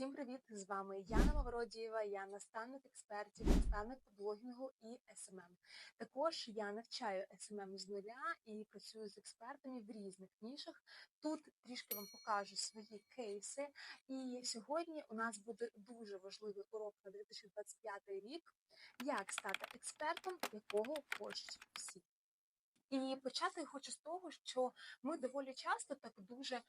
Всім привіт! З вами Яна Мавродієва, я наставник експертів, наставник по блогінгу і СММ. Також я навчаю СММ з нуля і працюю з експертами в різних нішах. Тут трішки вам покажу свої кейси. І сьогодні у нас буде дуже важливий урок на 2025 рік, як стати експертом, якого хочуть всі. І почати хочу з того, що ми доволі часто так дуже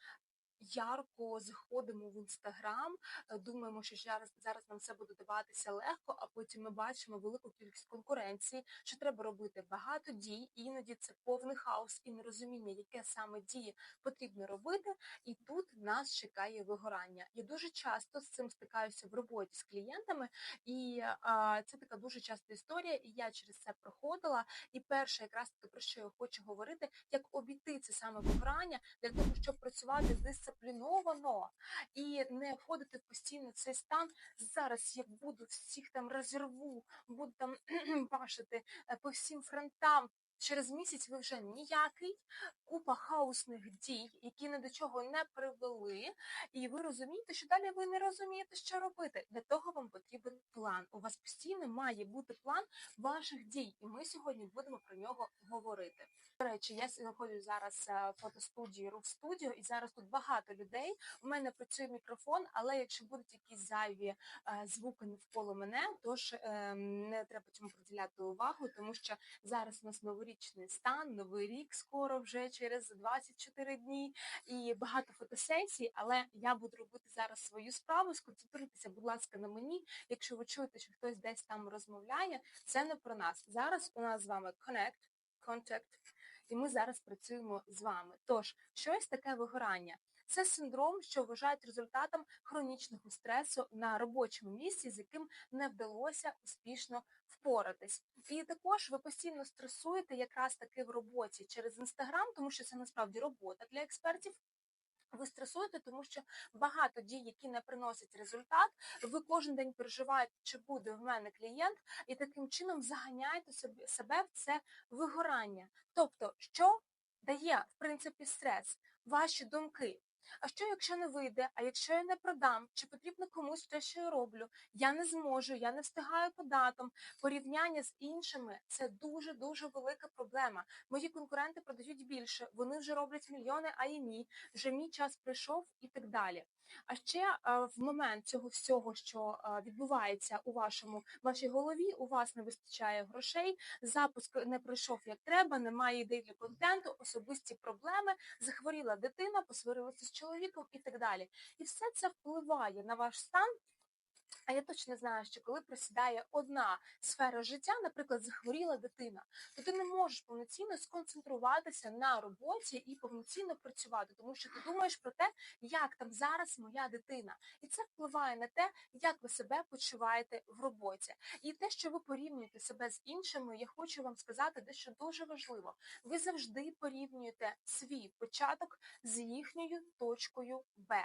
ярко заходимо в інстаграм, е, думаємо, що зараз зараз нам все буде даватися легко, а потім ми бачимо велику кількість конкуренції, що треба робити багато дій, іноді це повний хаос і нерозуміння, яке саме дії потрібно робити, і тут нас чекає вигорання. Я дуже часто з цим стикаюся в роботі з клієнтами, і а, це така дуже часта історія, і я через це проходила. І перше, якраз таки про що я хочу говорити, як обійти це саме вигорання для того, щоб працювати з дисципліновано і не входити в постійно цей стан. Зараз я буду всіх там розірву, буду там бачити е, по всім фронтам. Через місяць ви вже ніякий, купа хаосних дій, які ні до чого не привели, і ви розумієте, що далі ви не розумієте, що робити. Для того вам потрібен план. У вас постійно має бути план ваших дій, і ми сьогодні будемо про нього говорити. До речі, я знаходжусь зараз е, в фотостудії Руф Студіо, і зараз тут багато людей. У мене працює мікрофон, але якщо будуть якісь зайві е, звуки навколо мене, тож е, не треба цьому приділяти увагу, тому що зараз у нас новорічний стан, новий рік скоро вже через 24 дні і багато фотосесій, але я буду робити зараз свою справу. Сконцентруйтеся, будь ласка, на мені. Якщо ви чуєте, що хтось десь там розмовляє, це не про нас. Зараз у нас з вами connect, contact, і ми зараз працюємо з вами. Тож, щось таке вигорання. Це синдром, що вважають результатом хронічного стресу на робочому місці, з яким не вдалося успішно впоратись. І також ви постійно стресуєте якраз таки в роботі через інстаграм, тому що це насправді робота для експертів. Ви стресуєте, тому що багато дій, які не приносять результат, ви кожен день переживаєте, чи буде в мене клієнт, і таким чином заганяєте себе в це вигорання. Тобто, що дає в принципі стрес? Ваші думки. А що, якщо не вийде? А якщо я не продам, чи потрібно комусь те, що я роблю? Я не зможу, я не встигаю по датам. Порівняння з іншими це дуже дуже велика проблема. Мої конкуренти продають більше, вони вже роблять мільйони, а і ні. Вже мій час прийшов і так далі. А ще в момент цього всього, що відбувається у вашому вашій голові, у вас не вистачає грошей, запуск не пройшов як треба, немає ідей для контенту, особисті проблеми, захворіла дитина, посварилася з чоловіком і так далі. І все це впливає на ваш стан. А я точно знаю, що коли просідає одна сфера життя, наприклад, захворіла дитина, то ти не можеш повноцінно сконцентруватися на роботі і повноцінно працювати, тому що ти думаєш про те, як там зараз моя дитина. І це впливає на те, як ви себе почуваєте в роботі. І те, що ви порівнюєте себе з іншими, я хочу вам сказати дещо дуже важливо. Ви завжди порівнюєте свій початок з їхньою точкою Б.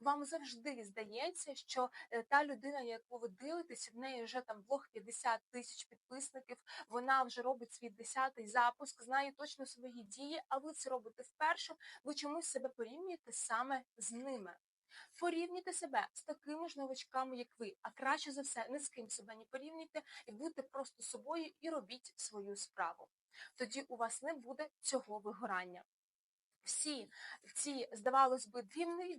Вам завжди здається, що е, та людина, яку ви дивитесь, в неї вже там блог 50 тисяч підписників, вона вже робить свій десятий запуск, знає точно свої дії, а ви це робите вперше, ви чомусь себе порівнюєте саме з ними. Порівнюйте себе з такими ж новачками, як ви, а краще за все, не з ким себе не порівнюйте і будьте просто собою і робіть свою справу. Тоді у вас не буде цього вигорання всі ці, здавалось би,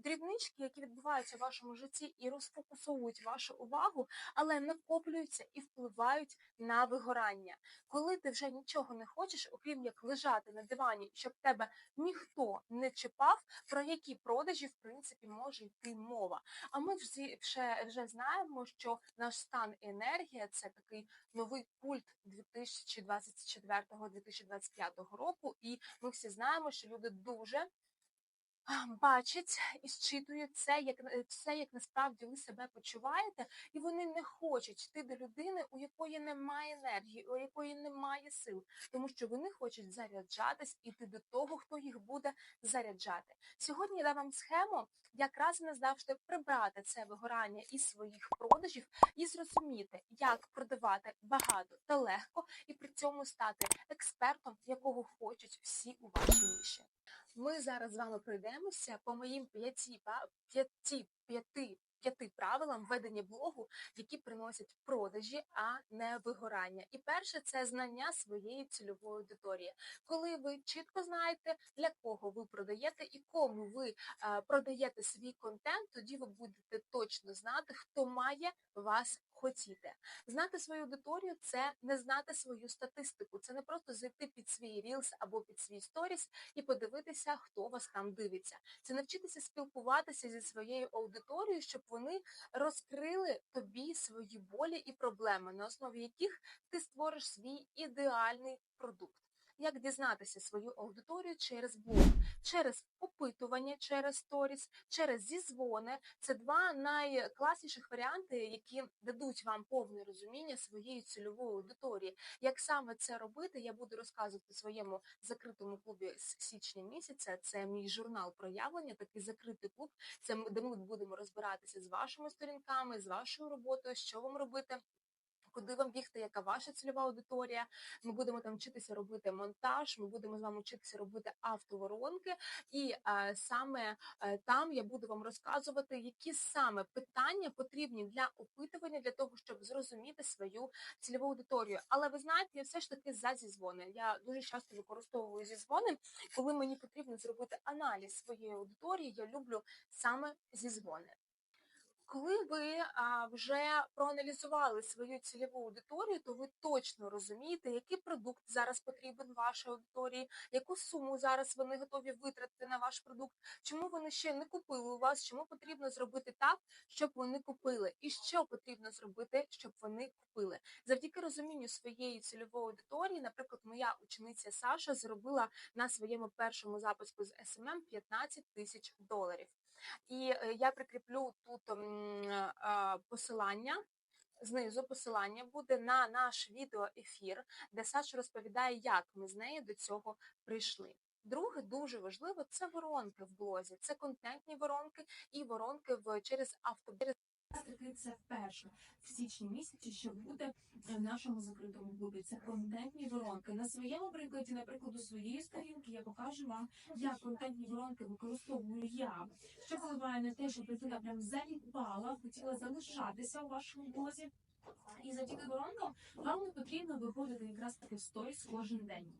дрібнички, які відбуваються в вашому житті і розфокусовують вашу увагу, але накоплюються і впливають на вигорання. Коли ти вже нічого не хочеш, окрім як лежати на дивані, щоб тебе ніхто не чіпав, про які продажі, в принципі, може йти мова. А ми всі вже, вже знаємо, що наш стан енергія це такий новий культ 2024-2025 року, і ми всі знаємо, що люди дуже дуже бачать і зчитують це, як все, як насправді ви себе почуваєте, і вони не хочуть йти до людини, у якої немає енергії, у якої немає сил, тому що вони хочуть заряджатись і йти до того, хто їх буде заряджати. Сьогодні я дам вам схему, як раз не завжди прибрати це вигорання із своїх продажів і зрозуміти, як продавати багато та легко, і при цьому стати експертом, якого хочуть всі у вашій ніші. Ми зараз з вами пройдемося по моїм п'яті п'яти п'яти п'яти правилам ведення блогу, які приносять продажі, а не вигорання. І перше це знання своєї цільової аудиторії. Коли ви чітко знаєте, для кого ви продаєте і кому ви продаєте свій контент, тоді ви будете точно знати, хто має вас хотіти. Знати свою аудиторію це не знати свою статистику. Це не просто зайти під свій рілс або під свій сторіс і подивитися, хто вас там дивиться. Це навчитися спілкуватися зі своєю аудиторією, щоб вони розкрили тобі свої болі і проблеми, на основі яких ти створиш свій ідеальний продукт. Як дізнатися свою аудиторію через блог, через опитування, через сторіс, через зізвони. Це два найкласніших варіанти, які дадуть вам повне розуміння своєї цільової аудиторії. Як саме це робити, я буду розказувати своєму закритому клубі з січня місяця. Це мій журнал проявлення, такий закритий клуб. Це де ми будемо розбиратися з вашими сторінками, з вашою роботою, що вам робити. Куди вам бігти, яка ваша цільова аудиторія? Ми будемо там вчитися робити монтаж. Ми будемо з вами вчитися робити автоворонки, і е, саме е, там я буду вам розказувати, які саме питання потрібні для опитування для того, щоб зрозуміти свою цільову аудиторію. Але ви знаєте, я все ж таки за зізвони. Я дуже часто використовую зізвони, коли мені потрібно зробити аналіз своєї аудиторії. Я люблю саме зізвони. Коли ви вже проаналізували свою цільову аудиторію, то ви точно розумієте, який продукт зараз потрібен вашій аудиторії, яку суму зараз вони готові витратити на ваш продукт, чому вони ще не купили у вас, чому потрібно зробити так, щоб вони купили, і що потрібно зробити, щоб вони купили. Завдяки розумінню своєї цільової аудиторії, наприклад, моя учениця Саша зробила на своєму першому запуску з SMM 15 тисяч доларів. І е, я прикріплю тут е, посилання. Знизу посилання буде на наш відеоефір, де Саша розповідає, як ми з нею до цього прийшли. Друге, дуже важливо, це воронки в блозі, це контентні воронки і воронки в через авто. Це вперше в січні місяці, що буде в нашому закритому клубі. Це контентні воронки. На своєму прикладі, наприклад, у своєї сторінки, я покажу вам, як контентні воронки використовую я, що впливає на те, щоб людина прям заліпала, хотіла залишатися у вашому блозі. І завдяки воронкам вам не потрібно виходити якраз таки в сторіс кожен день.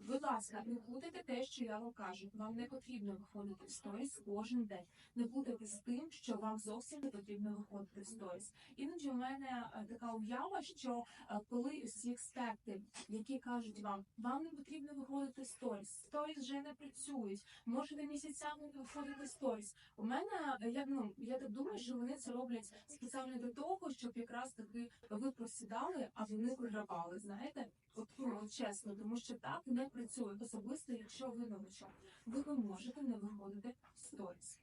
Будь ласка, не плутайте те, що я вам кажу. Вам не потрібно виходити в сторіс кожен день. Не плутайте з тим, що вам зовсім не потрібно виходити в сторіс. Іноді у мене е, така уява, що е, коли всі експерти, які кажуть вам, вам не потрібно виходити в сторіс, сторіс вже не працюють, можете місяцями не виходити в сторіс. У мене е, я ну я так думаю, що вони це роблять спеціально для того, щоб якраз таки ви просідали, а вони вигравали. Знаєте, от ну, чесно, тому що так не працює особисто, якщо ви новичок. Ви можете не виходити в сторіс.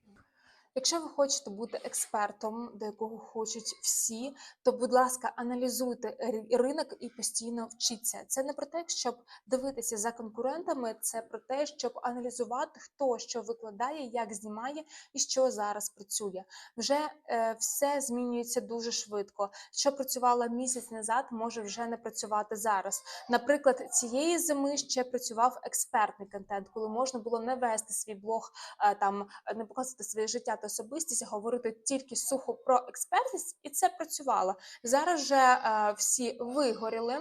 Якщо ви хочете бути експертом, до якого хочуть всі, то будь ласка, аналізуйте ринок і постійно вчіться. Це не про те, щоб дивитися за конкурентами, це про те, щоб аналізувати, хто що викладає, як знімає і що зараз працює. Вже е, все змінюється дуже швидко. Що працювало місяць назад, може вже не працювати зараз. Наприклад, цієї зими ще працював експертний контент, коли можна було не вести свій блог е, там не показувати своє життя та особистість, говорити тільки сухо про експертність, і це працювало. Зараз же е, всі вигоріли.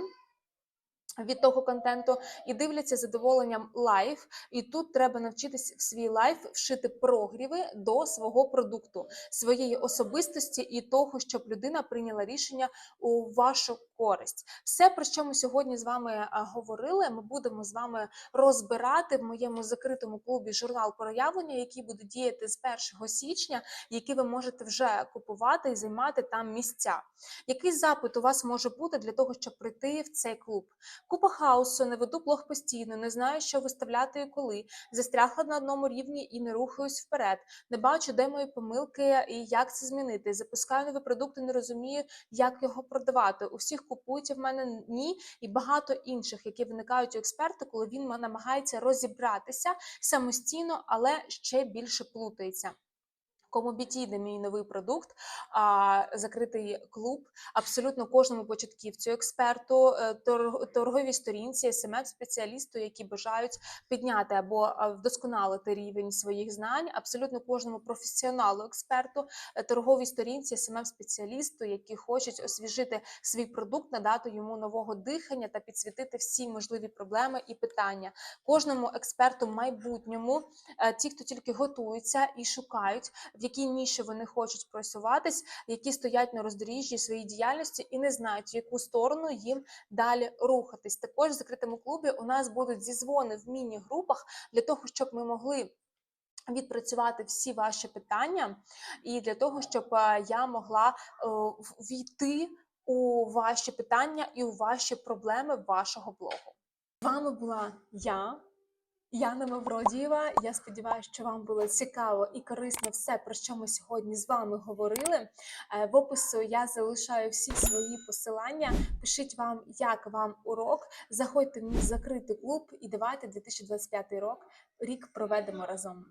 Від того контенту і дивляться задоволенням лайв, і тут треба навчитись в свій лайф вшити прогріви до свого продукту, своєї особистості і того, щоб людина прийняла рішення у вашу користь. Все, про що ми сьогодні з вами е, говорили, ми будемо з вами розбирати в моєму закритому клубі журнал проявлення, який буде діяти з 1 січня, який ви можете вже купувати і займати там місця. Який запит у вас може бути для того, щоб прийти в цей клуб? Купа хаосу, не веду блог постійно, не знаю, що виставляти і коли. Застрягла на одному рівні і не рухаюсь вперед. Не бачу, де мої помилки і як це змінити. Запускаю нові продукти, не розумію, як його продавати. У всіх купують а в мене ні, і багато інших, які виникають у експерта, коли він намагається розібратися самостійно, але ще більше плутається. Кому підійде мій новий продукт, а, закритий клуб, абсолютно кожному початківцю, експерту, е, торговій сторінці, смм спеціалісту, які бажають підняти або вдосконалити рівень своїх знань, абсолютно кожному професіоналу, експерту, е, торговій сторінці, смм спеціалісту, які хочуть освіжити свій продукт, надати йому нового дихання та підсвітити всі можливі проблеми і питання. Кожному експерту майбутньому, е, ті, хто тільки готуються і шукають, в якій ніші вони хочуть просуватись, які стоять на роздоріжжі своєї діяльності і не знають, в яку сторону їм далі рухатись. Також в закритому клубі у нас будуть зізвони в міні-групах для того, щоб ми могли. Відпрацювати всі ваші питання, і для того, щоб е, я могла е, війти у ваші питання і у ваші проблеми вашого блогу. З вами була я, Яна Мавродієва. Я сподіваюся, що вам було цікаво і корисно все, про що ми сьогодні з вами говорили. Е, В опису я залишаю всі свої посилання. Пишіть вам, як вам урок. Заходьте в мій закритий клуб і давайте 2025 рок рік проведемо разом.